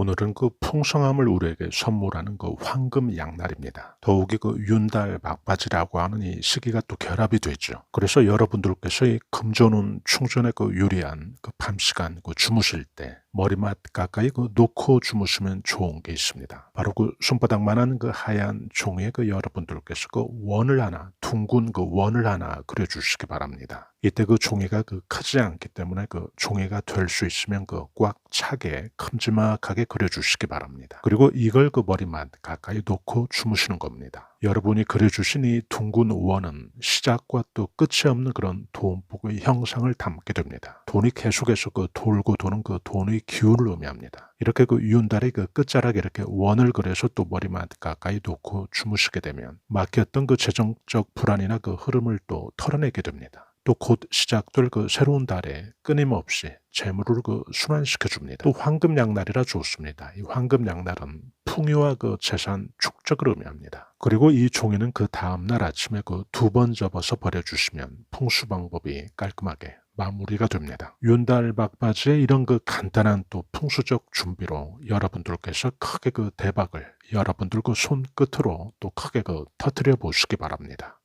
오늘은 그 풍성함을 우리에게 선물하는 그 황금 양날입니다. 더욱이 그 윤달 막바지라고 하는 이 시기가 또 결합이 되죠. 그래서 여러분들께서 이 금전운 충전에 그 유리한 그 밤 시간 그 주무실 때 머리맡 가까이 그 놓고 주무시면 좋은 게 있습니다. 바로 그 손바닥만한 그 하얀 종이에 그 여러분들께서 그 원을 하나 둥근 그 원을 하나 그려주시기 바랍니다. 이때 그 종이가 그 크지 않기 때문에 그 종이가 될 수 있으면 그 꽉 차게 큼지막하게 그려주시기 바랍니다. 그리고 이걸 그 머리맡 가까이 놓고 주무시는 겁니다. 여러분이 그려주신 이 둥근 원은 시작과 또 끝이 없는 그런 돈복의 형상을 담게 됩니다. 돈이 계속해서 그 돌고 도는 그 돈의 기운을 의미합니다. 이렇게 그 윤달의 그 끝자락에 이렇게 원을 그려서 또 머리맡 가까이 놓고 주무시게 되면 막혔던 그 재정적 불안이나 그 흐름을 또 털어내게 됩니다. 또곧 시작될 그 새로운 달에 끊임없이 재물을 그 순환시켜 줍니다. 또 황금 양날이라 좋습니다. 이 황금 양날은 풍요와 그 재산 축적을 의미합니다. 그리고 이 종이는 그 다음날 아침에 그 두 번 접어서 버려주시면 풍수 방법이 깔끔하게 마무리가 됩니다. 윤달 막바지에 이런 그 간단한 또 풍수적 준비로 여러분들께서 크게 그 대박을 여러분들 그 손끝으로 또 크게 그 터트려 보시기 바랍니다.